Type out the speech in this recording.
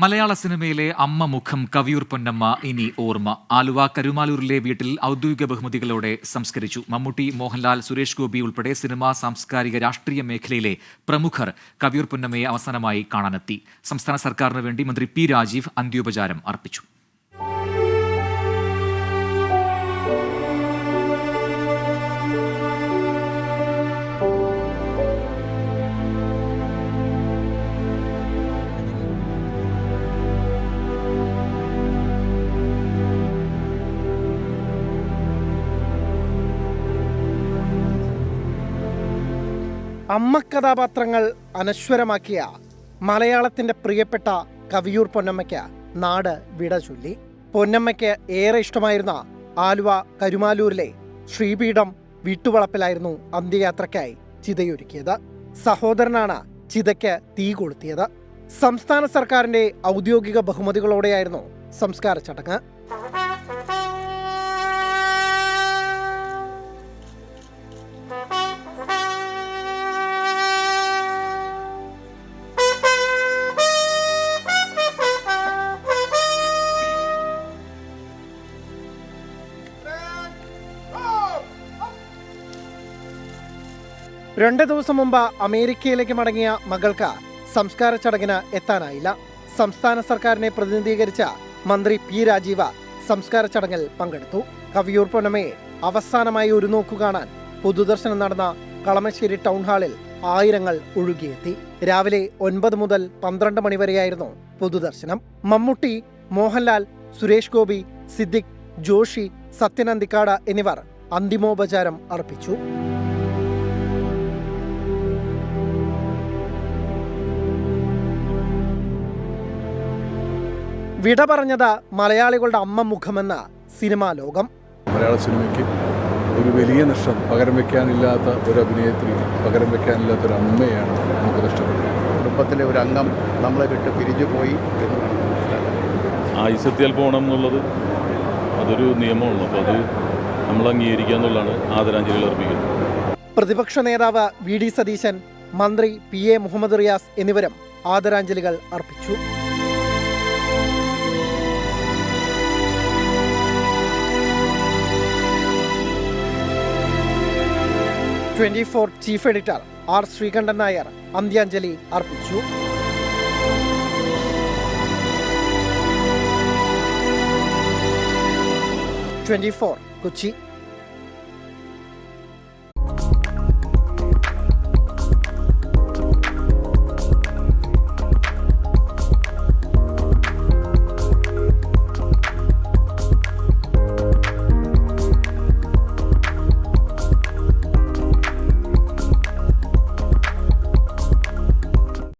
മലയാള സിനിമയിലെ അമ്മ മുഖം കവിയൂർ പൊന്നമ്മ ഇനി ഓർമ്മ. ആലുവ കരുമാലൂരിലെ വീട്ടിൽ ഔദ്യോഗിക ബഹുമതികളോടെ സംസ്കരിച്ചു. മമ്മൂട്ടി മോഹൻലാൽ സുരേഷ് ഗോപി ഉൾപ്പെടെ സിനിമാ സാംസ്കാരിക രാഷ്ട്രീയ മേഖലയിലെ പ്രമുഖർ കവിയൂർ പൊന്നമ്മയെ അവസാനമായി കാണാനെത്തി. സംസ്ഥാന സർക്കാരിന് വേണ്ടി മന്ത്രി പി രാജീവ് അന്ത്യോപചാരം അർപ്പിച്ചു. അമ്മ കഥാപാത്രങ്ങൾ അനശ്വരമാക്കിയ മലയാളത്തിന്റെ പ്രിയപ്പെട്ട കവിയൂർ പൊന്നമ്മയ്ക്ക് നാട് വിട ചൊല്ലി. പൊന്നമ്മയ്ക്ക് ഏറെ ഇഷ്ടമായിരുന്ന ആലുവ കരുമാലൂരിലെ ശ്രീപീഠം വീട്ടുവളപ്പിലായിരുന്നു അന്ത്യയാത്രയ്ക്കായി ചിതയൊരുക്കിയത്. സഹോദരനാണ് ചിതയ്ക്ക് തീ കൊളുത്തിയത്. സംസ്ഥാന സർക്കാരിന്റെ ഔദ്യോഗിക ബഹുമതികളോടെയായിരുന്നു സംസ്കാര ചടങ്ങ്. രണ്ട് ദിവസം മുമ്പ് അമേരിക്കയിലേക്ക് മടങ്ങിയ മകൾക്ക് സംസ്കാര ചടങ്ങിന് എത്താനായില്ല. സംസ്ഥാന സർക്കാരിനെ പ്രതിനിധീകരിച്ച മന്ത്രി പി രാജീവ സംസ്കാര ചടങ്ങിൽ പങ്കെടുത്തു. കവിയൂർ പൊന്നമയെ അവസാനമായി ഒരു നോക്കു കാണാൻ പൊതുദർശനം നടന്ന കളമശ്ശേരി ടൗൺ ഹാളിൽ ആയിരങ്ങൾ ഒഴുകിയെത്തി. രാവിലെ ഒൻപത് മുതൽ പന്ത്രണ്ട് മണിവരെയായിരുന്നു പൊതുദർശനം. മമ്മൂട്ടി മോഹൻലാൽ സുരേഷ് ഗോപി സിദ്ദിഖ് ജോഷി സത്യനന്ദിക്കാട് എന്നിവർ അന്തിമോപചാരം അർപ്പിച്ചു. വിട പറഞ്ഞത് മലയാളികളുടെ അമ്മ മുഖമെന്ന സിനിമാ ലോകം. മലയാള സിനിമയ്ക്ക് ഒരു വലിയ നഷ്ടം. പകരം വെക്കാനില്ലാത്ത ഒരു അഭിനയത്തിന് പകരം വെക്കാനില്ലാത്ത ഒരു അമ്മയാണ് നമുക്ക് നഷ്ടപ്പെട്ടത്. കുടുംബത്തിലെ ഒരു അംഗം നമ്മളെ വിട്ട് പിരിഞ്ഞു പോയി ആയുസത്തിയാൽ പോകണം എന്നുള്ളത് അതൊരു നിയമമാണ്. അപ്പോൾ അത് നമ്മൾ അംഗീകരിക്കുക എന്നുള്ളതാണ് ആദരാഞ്ജലികൾ അർപ്പിക്കുന്നത്. പ്രതിപക്ഷ നേതാവ് വി ഡി സതീശൻ മന്ത്രി പി എ മുഹമ്മദ് റിയാസ് എന്നിവരും ആദരാഞ്ജലികൾ അർപ്പിച്ചു. Twenty four chief editor R Sreekandan Nair അന്ത്യാഞ്ജലി അർപ്പിച്ചു. Twenty four Kochi.